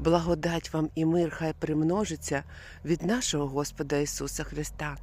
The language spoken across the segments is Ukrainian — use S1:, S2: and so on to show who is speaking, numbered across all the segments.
S1: Благодать вам і мир хай примножиться від нашого Господа Ісуса Христа.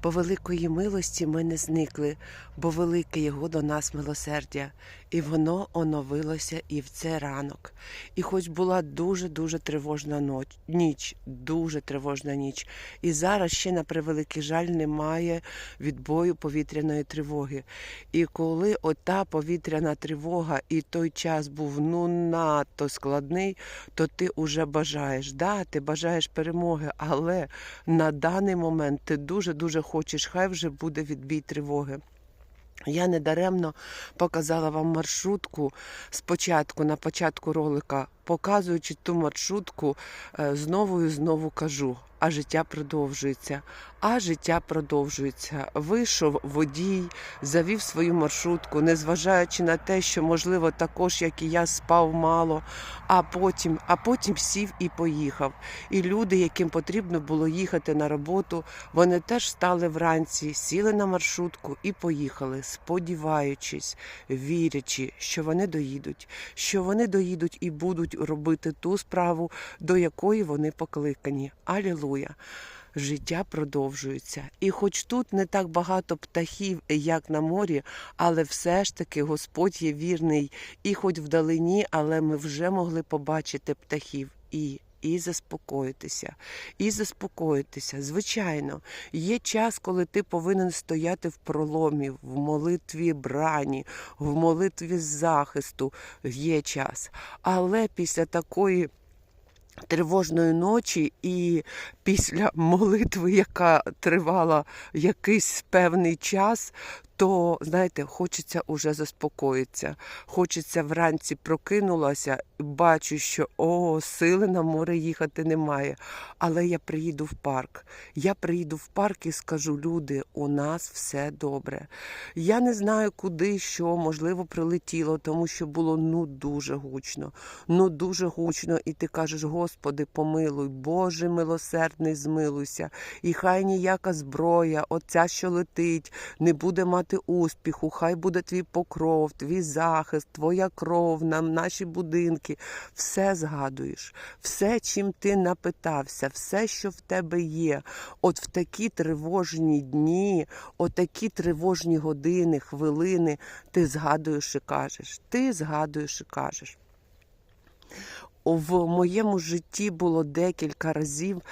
S1: По великої милості ми не зникли, бо велике Його до нас милосердя, і воно оновилося і в цей ранок. І хоч була дуже-дуже тривожна ноч, ніч, дуже тривожна ніч, і зараз ще на превеликий жаль немає відбою повітряної тривоги. І коли ота повітряна тривога і той час був ну надто складний, то ти уже бажаєш, да, ти бажаєш перемоги, але на даний момент ти дуже-дуже хочеш, хай вже буде відбій тривоги. Я недаремно показала вам маршрутку спочатку, на початку ролика, показуючи ту маршрутку, е, знову і знову кажу, а життя продовжується. А життя продовжується. Вийшов водій, завів свою маршрутку, незважаючи на те, що, можливо, також, як і я, спав мало, а потім, а потім сів і поїхав. І люди, яким потрібно було їхати на роботу, вони теж стали вранці, сіли на маршрутку і поїхали, сподіваючись, вірячи, що вони доїдуть, що вони доїдуть і будуть робити ту справу, до якої вони покликані. Алілуя! Життя продовжується, і хоч тут не так багато птахів, як на морі, але все ж таки Господь є вірний, і хоч вдалині, але ми вже могли побачити птахів і. І заспокоїтися, і заспокоїтися. Звичайно, є час, коли ти повинен стояти в проломі, в молитві брані, в молитві захисту. Є час. Але після такої тривожної ночі і після молитви, яка тривала якийсь певний час, то знаєте, хочеться уже заспокоїтися. Хочеться вранці прокинулася, бачу, що о, сили на море їхати немає. Але я приїду в парк. Я приїду в парк і скажу: люди, у нас все добре. Я не знаю, куди що, можливо, прилетіло, тому що було ну дуже гучно. Ну дуже гучно, і ти кажеш, Господи, помилуй, Боже милосердний, змилуйся, і хай ніяка зброя, оця, що летить, не буде мати успіху, хай буде твій покров, твій захист, твоя кров, нам наші будинки. Все згадуєш, все, чим ти напитався, все, що в тебе є. От в такі тривожні дні, от тривожні години, хвилини, ти згадуєш і кажеш. Ти згадуєш і кажеш. В моєму житті було декілька разів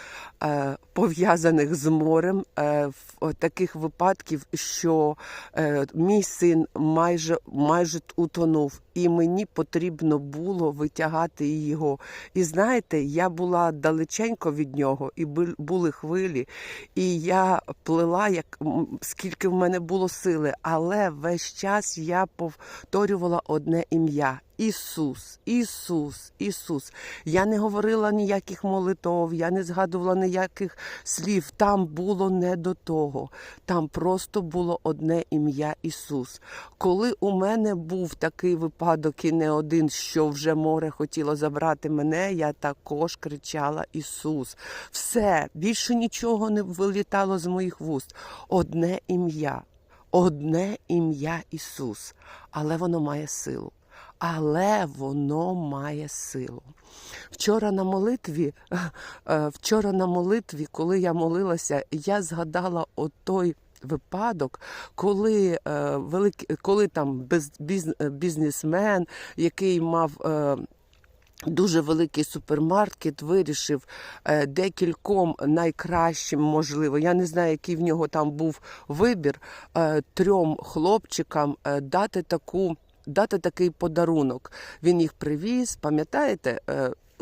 S1: е, пов'язаних з морем е, в таких випадків, що е, мій син майже майже утонув, і мені потрібно було витягати його. І знаєте, я була далеченько від нього, і були хвилі, і я плила, як скільки в мене було сили, але весь час я повторювала одне ім'я. Ісус, Ісус, Ісус. Я не говорила ніяких молитов, я не згадувала ніяких слів. Там було не до того. Там просто було одне ім'я Ісус. Коли у мене був такий випадок і не один, що вже море хотіло забрати мене, я також кричала Ісус. Все, більше нічого не вилітало з моїх вуст. Одне ім'я, одне ім'я Ісус, але воно має силу але воно має силу. Вчора на молитві, е, вчора на молитві, коли я молилася, я згадала отой випадок, коли, е, великий, коли там без, біз, бізнесмен, який мав. Е, Дуже великий супермаркет вирішив е, декільком найкращим, можливо, я не знаю, який в нього там був вибір, е, трьом хлопчикам е, дати таку дати такий подарунок. Він їх привіз, пам'ятаєте?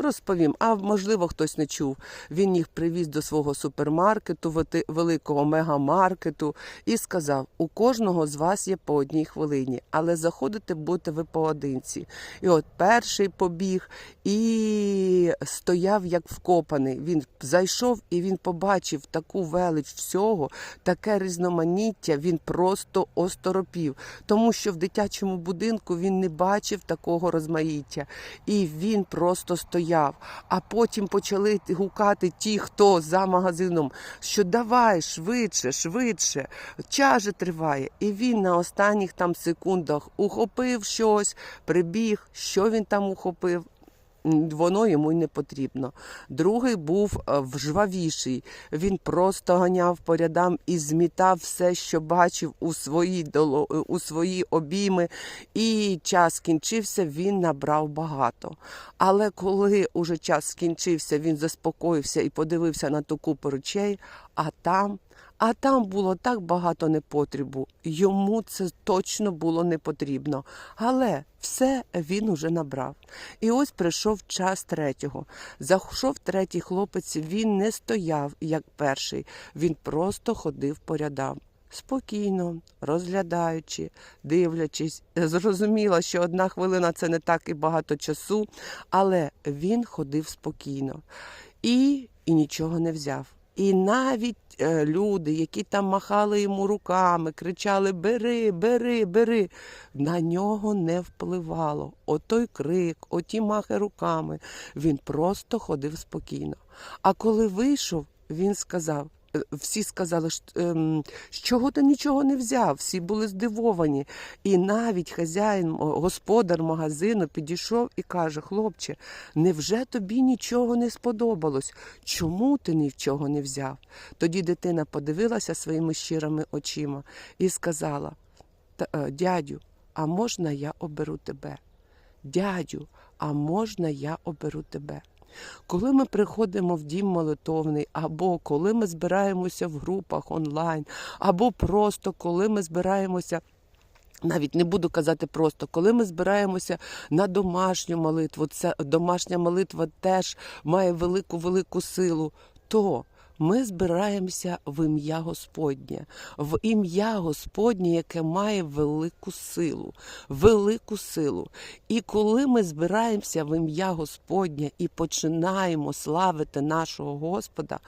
S1: Розповім, а можливо, хтось не чув. Він їх привіз до свого супермаркету, великого мегамаркету, і сказав: у кожного з вас є по одній хвилині, але заходити будете ви поодинці. І от перший побіг і стояв як вкопаний. Він зайшов і він побачив таку велич всього, таке різноманіття. Він просто осторопів, тому що в дитячому будинку він не бачив такого розмаїття. І він просто стояв стояв, а потім почали гукати ті, хто за магазином, що давай швидше, швидше, чаже триває. І він на останніх там секундах ухопив щось, прибіг, що він там ухопив. Воно йому й не потрібно. Другий був е, вжвавіший. Він просто ганяв по рядам і змітав все, що бачив у свої, доло... е, у свої обійми. І час скінчився, він набрав багато. Але коли уже час скінчився, він заспокоївся і подивився на ту купу речей, а там. А там було так багато непотрібу. Йому це точно було не потрібно. Але все він уже набрав. І ось прийшов час третього. Зайшов третій хлопець, він не стояв, як перший, він просто ходив по рядам. Спокійно, розглядаючи, дивлячись, зрозуміло, що одна хвилина це не так і багато часу, але він ходив спокійно і, і нічого не взяв. І навіть люди, які там махали йому руками, кричали Бери, бери, бери, на нього не впливало. Отой крик, оті махи руками. Він просто ходив спокійно. А коли вийшов, він сказав. Е, Всі сказали, «Ш- ем, з чого ти нічого не взяв. Всі були здивовані. І навіть хазяїн, господар магазину підійшов і каже: Хлопче, невже тобі нічого не сподобалось? Чому ти нічого не взяв? Тоді дитина подивилася своїми щирими очима і сказала: е, Дядю, а можна я оберу тебе? Дядю, а можна я оберу тебе? Коли ми приходимо в дім молитовний, або коли ми збираємося в групах онлайн, або просто коли ми збираємося. Навіть не буду казати просто, коли ми збираємося на домашню молитву, це домашня молитва теж має велику велику силу. То ми збираємося в ім'я Господнє, в ім'я Господнє, яке має велику силу, велику силу. І коли ми збираємося в ім'я Господнє і починаємо славити нашого Господа,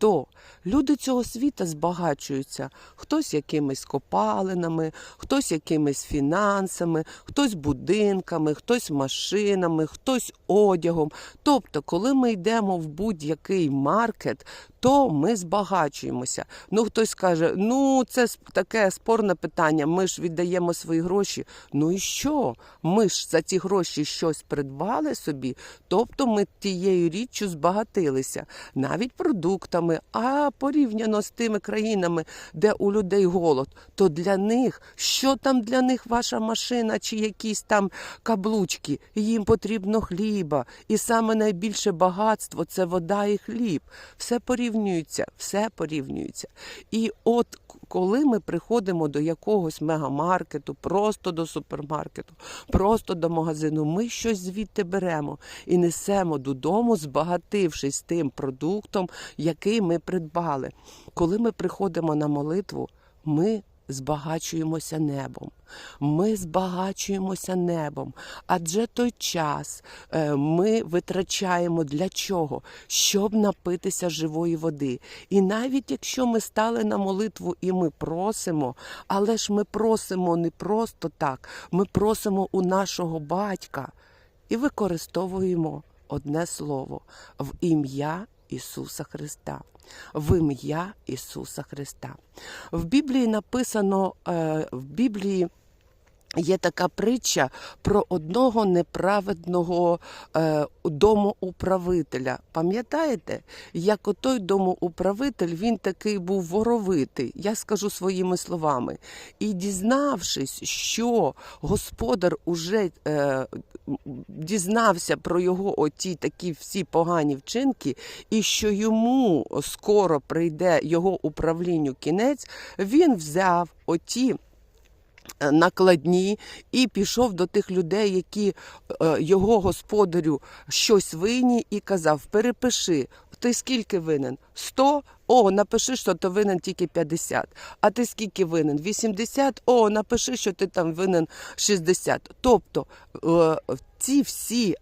S1: то люди цього світа збагачуються. Хтось якимись копалинами, хтось якимись фінансами, хтось будинками, хтось машинами, хтось одягом. Тобто, коли ми йдемо в будь-який маркет, то ми збагачуємося. Ну, хтось каже, ну це таке спорне питання. Ми ж віддаємо свої гроші. Ну і що? Ми ж за ці гроші щось придбали собі, тобто ми тією річчю збагатилися, навіть продуктами. А порівняно з тими країнами, де у людей голод, то для них що там для них ваша машина чи якісь там каблучки? Їм потрібно хліба, і саме найбільше багатство це вода і хліб. Все порівнюється, все порівнюється. І от коли ми приходимо до якогось мегамаркету, просто до супермаркету, просто до магазину, ми щось звідти беремо і несемо додому, збагатившись тим продуктом, який ми придбали. Коли ми приходимо на молитву, ми збагачуємося небом. Ми збагачуємося небом. Адже той час е, ми витрачаємо для чого? Щоб напитися живої води. І навіть якщо ми стали на молитву і ми просимо, але ж ми просимо не просто так, ми просимо у нашого батька і використовуємо одне слово в ім'я Ісуса Христа. В ім'я Ісуса Христа. В Біблії написано е, в Біблії. Є така притча про одного неправедного е, домоуправителя. Пам'ятаєте, як отой домоуправитель він такий був воровитий, я скажу своїми словами. І дізнавшись, що господар уже е, дізнався про його оті такі всі погані вчинки, і що йому скоро прийде його управлінню кінець, він взяв оті накладні і пішов до тих людей, які е, його господарю щось винні, і казав: перепиши. Ти скільки винен? 100? О, напиши, що ти винен тільки 50. А ти скільки винен? 80? О, напиши, що ти там винен 60. Тобто е, ці всі.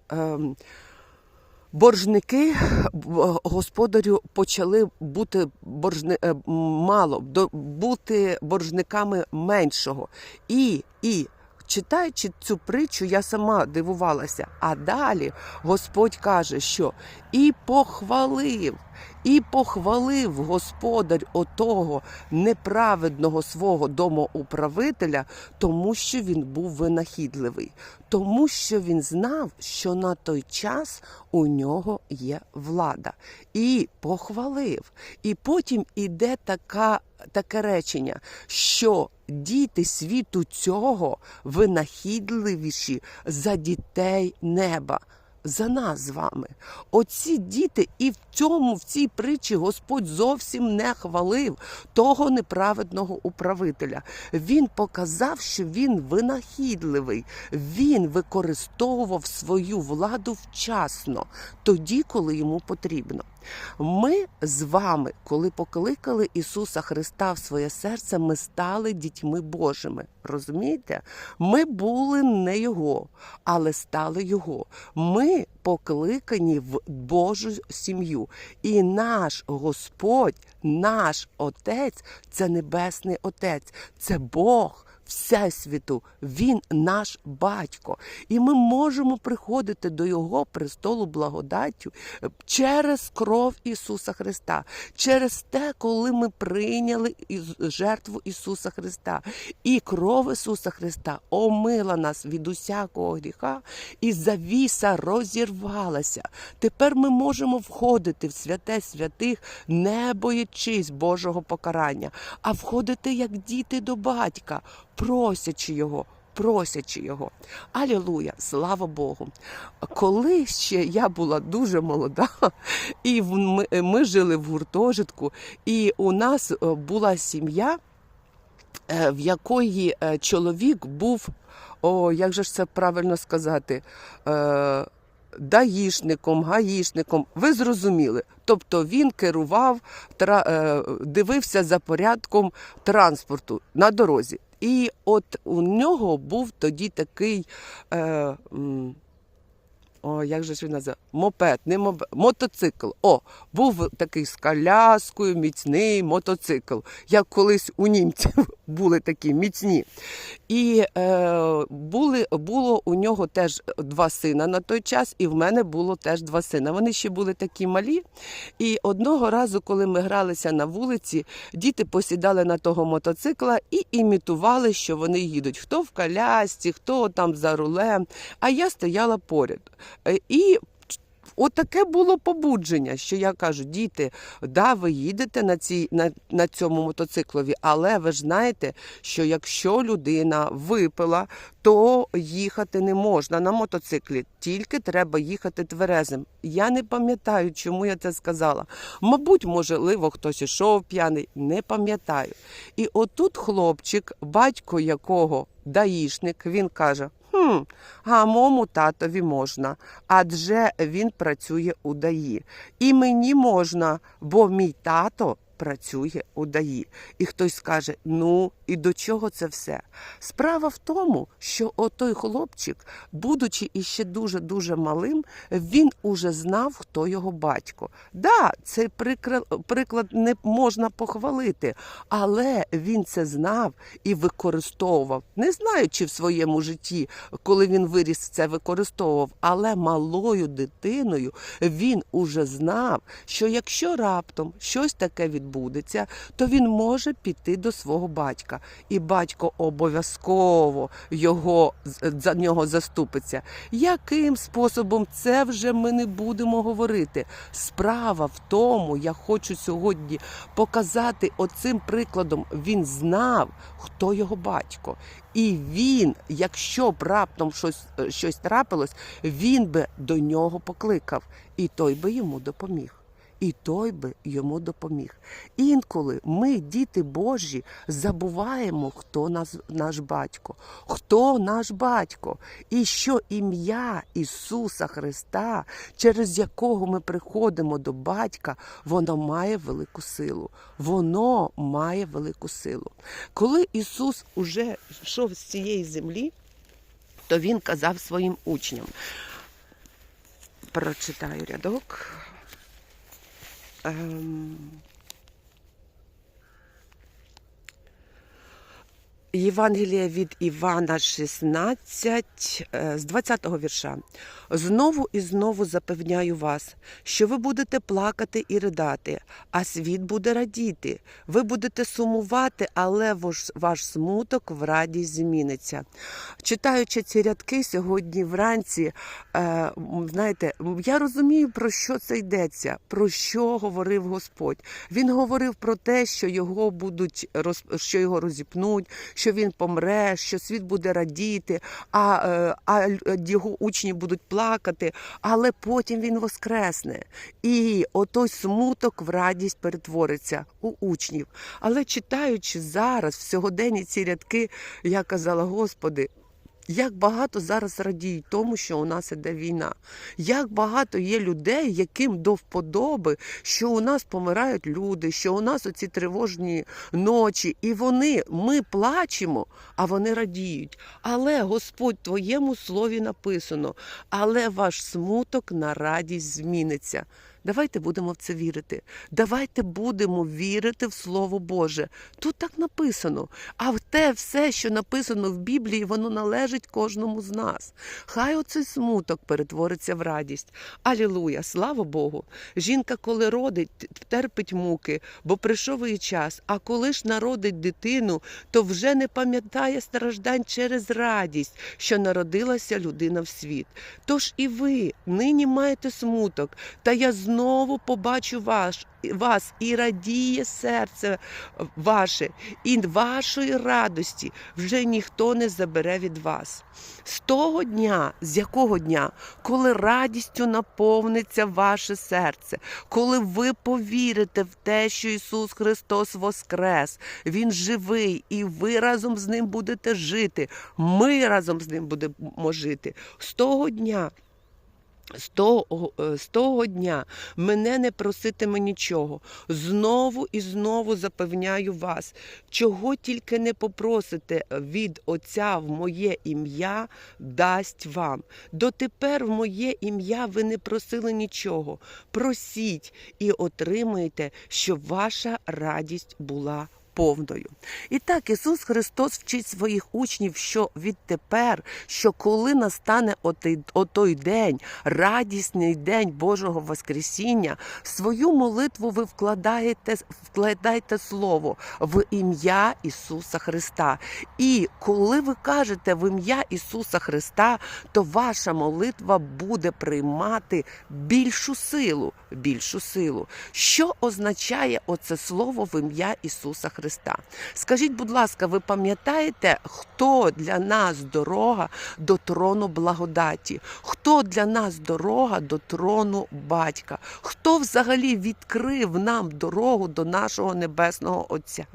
S1: Боржники господарю почали бути боржни, е, мало, бути боржниками меншого. І, і читаючи цю притчу, я сама дивувалася. А далі Господь каже, що і похвалив, і похвалив господар отого неправедного свого домоуправителя, тому що він був винахідливий, тому що він знав, що на той час у нього є влада. І похвалив. І потім іде така, таке речення, що діти світу цього винахідливіші за дітей неба. За нас з вами. Оці діти, і в цьому, в цій притчі Господь зовсім не хвалив того неправедного управителя. Він показав, що він винахідливий. Він використовував свою владу вчасно, тоді, коли йому потрібно. Ми з вами, коли покликали Ісуса Христа в своє серце, ми стали дітьми Божими. Розумієте? Ми були не Його, але стали Його. Ми покликані в Божу сім'ю. І наш Господь, наш Отець це Небесний Отець, це Бог. Всесвіту, він наш батько, і ми можемо приходити до Його престолу благодаттю е, через кров Ісуса Христа, через те, коли ми прийняли жертву Ісуса Христа, і кров Ісуса Христа омила нас від усякого гріха, і завіса розірвалася. Тепер ми можемо входити в святе святих, не боячись Божого покарання, а входити як діти до батька, просячи його. Просячи його. Алілуя, слава Богу. Коли ще я була дуже молода, і ми, жили в гуртожитку, і у нас е, була сім'я, е, в якої е, чоловік був, о, як же ж це правильно сказати, даїшником, гаїшником. Ви зрозуміли. Тобто він керував, дивився за порядком транспорту на дорозі. І от у нього був тоді такий. Е, о, як же ж він називає? Мопед, не мопед, мотоцикл. О, був такий з коляскою, міцний мотоцикл, як колись у німців були такі міцні. І е, були, було у нього теж два сина на той час, і в мене було теж два сина. Вони ще були такі малі. І одного разу, коли ми гралися на вулиці, діти посідали на того мотоцикла і імітували, що вони їдуть. Хто в колясці, хто там за рулем. А я стояла поряд. Е, І Отаке було побудження, що я кажу, діти, да, ви їдете на, цій, на, на цьому мотоциклові, але ви ж знаєте, що якщо людина випила, то їхати не можна на мотоциклі, тільки треба їхати тверезим. Я не пам'ятаю, чому я це сказала. Мабуть, можливо, хтось ішов п'яний, не пам'ятаю. І отут хлопчик, батько якого даїшник, він каже: Хм, а мому татові можна, адже він працює у ДАІ. І мені можна, бо мій тато працює у ДАІ. І хтось скаже: ну і до чого це все? Справа в тому, що отой хлопчик, будучи іще дуже-дуже малим, він уже знав, хто його батько. Да, цей приклад не можна похвалити, але він це знав і використовував. Не знаю, чи в своєму житті, коли він виріс, це використовував, але малою дитиною він уже знав, що якщо раптом щось таке відбудеться, то він може піти до свого батька, і батько обов'язково його за нього заступиться. Яким способом це вже ми не будемо говорити? Справа в тому, я хочу сьогодні показати оцим прикладом. Він знав, хто його батько. І він, якщо б раптом щось, щось трапилось, він би до нього покликав, і той би йому допоміг. І той би йому допоміг. Інколи ми, діти Божі, забуваємо, хто нас, наш батько, хто наш батько, і що ім'я Ісуса Христа, через якого ми приходимо до батька, воно має велику силу. Воно має велику силу. Коли Ісус уже йшов з цієї землі, то Він казав своїм учням. Прочитаю рядок. Um, Євангелія від Івана 16 е, з 20-го вірша. Знову і знову запевняю вас, що ви будете плакати і ридати, а світ буде радіти. Ви будете сумувати, але ваш, ваш смуток в радість зміниться. Читаючи ці рядки сьогодні вранці, е, знаєте, я розумію, про що це йдеться, про що говорив Господь. Він говорив про те, що його будуть що його розіпнуть, що він помре, що світ буде радіти, а, е, а його учні будуть плакати, але потім він воскресне. І отой смуток в радість перетвориться у учнів. Але читаючи зараз, в сьогоденні ці рядки, я казала, Господи. Як багато зараз радіють тому, що у нас іде війна. Як багато є людей, яким до вподоби, що у нас помирають люди, що у нас оці тривожні ночі, і вони, ми плачемо, а вони радіють. Але Господь твоєму слові написано, але ваш смуток на радість зміниться. Давайте будемо в це вірити. Давайте будемо вірити в Слово Боже. Тут так написано. А в те все, що написано в Біблії, воно належить кожному з нас. Хай оцей смуток перетвориться в радість. Алілуя! Слава Богу! Жінка, коли родить, терпить муки, бо прийшов її час. А коли ж народить дитину, то вже не пам'ятає страждань через радість, що народилася людина в світ. Тож і ви нині маєте смуток, та я знову побачу ваш, вас і радіє серце ваше, і вашої радості вже ніхто не забере від вас. З того дня, з якого дня, коли радістю наповниться ваше серце, коли ви повірите в те, що Ісус Христос воскрес, Він живий, і ви разом з ним будете жити. Ми разом з ним будемо жити. З того дня. З того, е, з того дня мене не проситиме нічого. Знову і знову запевняю вас, чого тільки не попросите від Отця в моє ім'я, дасть вам. Дотепер в моє ім'я ви не просили нічого. Просіть і отримаєте, щоб ваша радість була повною. І так Ісус Христос вчить своїх учнів, що відтепер, що коли настане отой, день, радісний день Божого Воскресіння, в свою молитву ви вкладаєте, вкладаєте слово в ім'я Ісуса Христа. І коли ви кажете в ім'я Ісуса Христа, то ваша молитва буде приймати більшу силу, більшу силу. Що означає оце слово в ім'я Ісуса Христа? Скажіть, будь ласка, ви пам'ятаєте, хто для нас дорога до трону благодаті? Хто для нас дорога до трону батька? Хто взагалі відкрив нам дорогу до нашого небесного Отця?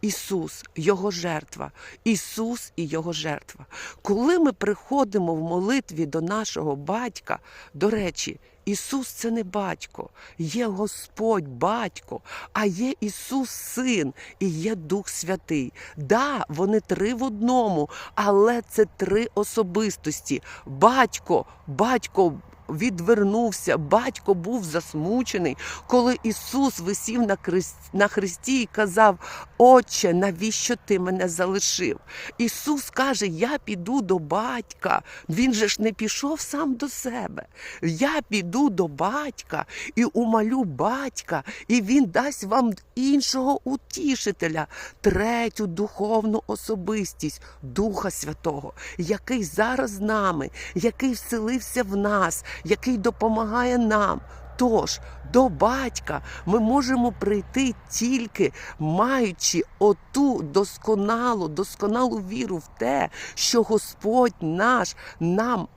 S1: Ісус, Його жертва, Ісус і Його жертва. Коли ми приходимо в молитві до нашого батька, до речі, Ісус це не батько, є Господь батько, а є Ісус Син і є Дух Святий. Да, вони три в одному, але це три особистості. Батько, батько. Відвернувся, батько був засмучений, коли Ісус висів на хресті, на хресті і казав: Отче, навіщо ти мене залишив? Ісус каже: Я піду до батька. Він же ж не пішов сам до себе. Я піду до батька і умолю батька, і він дасть вам іншого утішителя, третю духовну особистість Духа Святого, який зараз з нами, який вселився в нас, який допомагає нам. Тож до батька ми можемо прийти тільки маючи оту досконалу, досконалу віру в те, що Господь наш нам.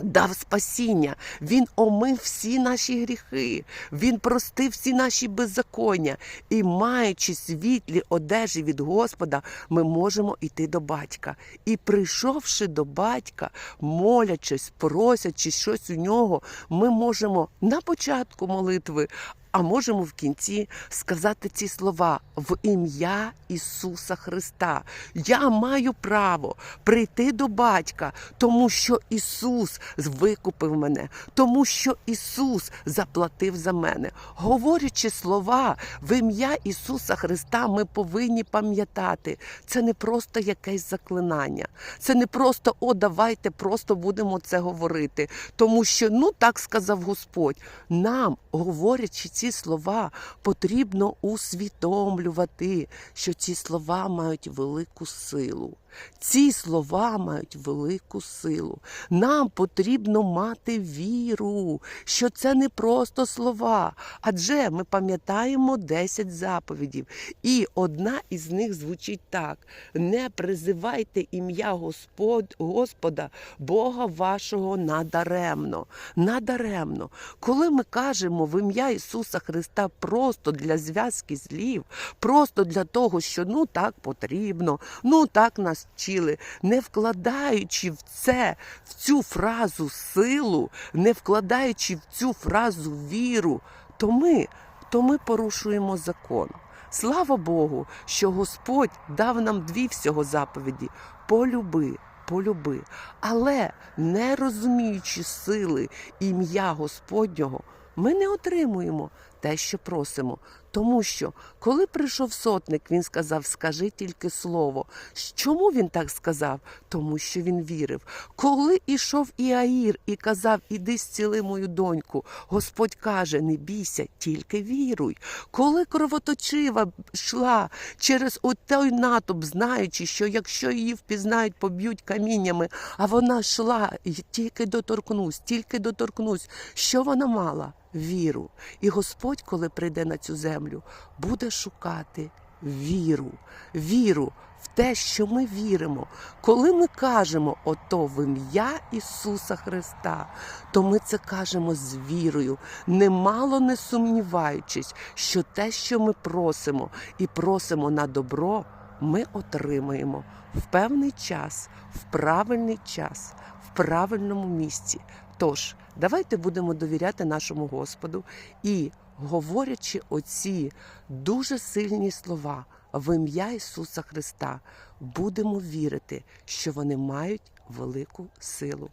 S1: Дав спасіння, він омив всі наші гріхи, він простив всі наші беззаконня. І, маючи світлі одежі від Господа, ми можемо йти до батька. І прийшовши до батька, молячись, просячи щось у нього, ми можемо на початку молитви а можемо в кінці сказати ці слова в ім'я Ісуса Христа. Я маю право прийти до батька, тому що Ісус викупив мене, тому що Ісус заплатив за мене. Говорячи слова в ім'я Ісуса Христа, ми повинні пам'ятати, це не просто якесь заклинання, це не просто о, давайте просто будемо це говорити, тому що ну так сказав Господь. Нам, говорячи ці слова, потрібно усвідомлювати, що ці слова мають велику силу. Ці слова мають велику силу. Нам потрібно мати віру, що це не просто слова. Адже ми пам'ятаємо 10 заповідів, і одна із них звучить так: не призивайте ім'я Господ, Господа, Бога вашого надаремно. Надаремно. Коли ми кажемо в ім'я Ісуса Христа просто для зв'язки слів, просто для того, що ну так потрібно, ну так нас вчили, не вкладаючи в це, в цю фразу силу, не вкладаючи в цю фразу віру, то ми, то ми порушуємо закон. Слава Богу, що Господь дав нам дві всього заповіді: полюби, полюби. Але не розуміючи сили ім'я Господнього, ми не отримуємо те, що просимо. Тому що, коли прийшов сотник, він сказав: Скажи тільки слово. Чому він так сказав? Тому що він вірив. Коли ішов Іаїр і казав, іди зціли мою доньку, Господь каже: Не бійся, тільки віруй. Коли кровоточива йшла через той натовп, знаючи, що якщо її впізнають, поб'ють каміннями, а вона йшла тільки доторкнусь, тільки доторкнусь, що вона мала? Віру. І Господь, коли прийде на цю землю, буде шукати віру, віру в те, що ми віримо. Коли ми кажемо ото в ім'я Ісуса Христа, то ми це кажемо з вірою, немало не сумніваючись, що те, що ми просимо і просимо на добро, ми отримаємо в певний час, в правильний час, в правильному місці. Тож, давайте будемо довіряти нашому Господу і, говорячи оці дуже сильні слова в ім'я Ісуса Христа, будемо вірити, що вони мають велику силу.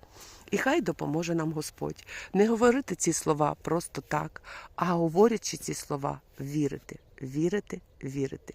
S1: І хай допоможе нам Господь не говорити ці слова просто так, а говорячи ці слова, вірити, вірити, вірити.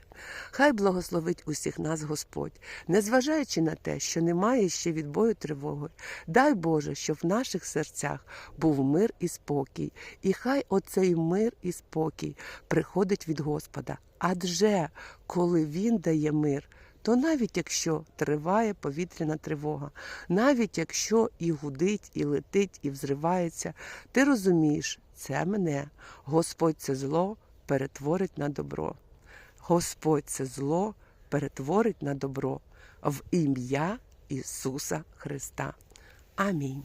S1: Хай благословить усіх нас Господь, незважаючи на те, що немає ще відбою тривоги. Дай Боже, щоб в наших серцях був мир і спокій, і хай оцей мир і спокій приходить від Господа. Адже коли Він дає мир, то навіть якщо триває повітряна тривога, навіть якщо і гудить, і летить, і взривається, ти розумієш, це мене. Господь це зло перетворить на добро. Господь це зло перетворить на добро в ім'я Ісуса Христа. Амінь.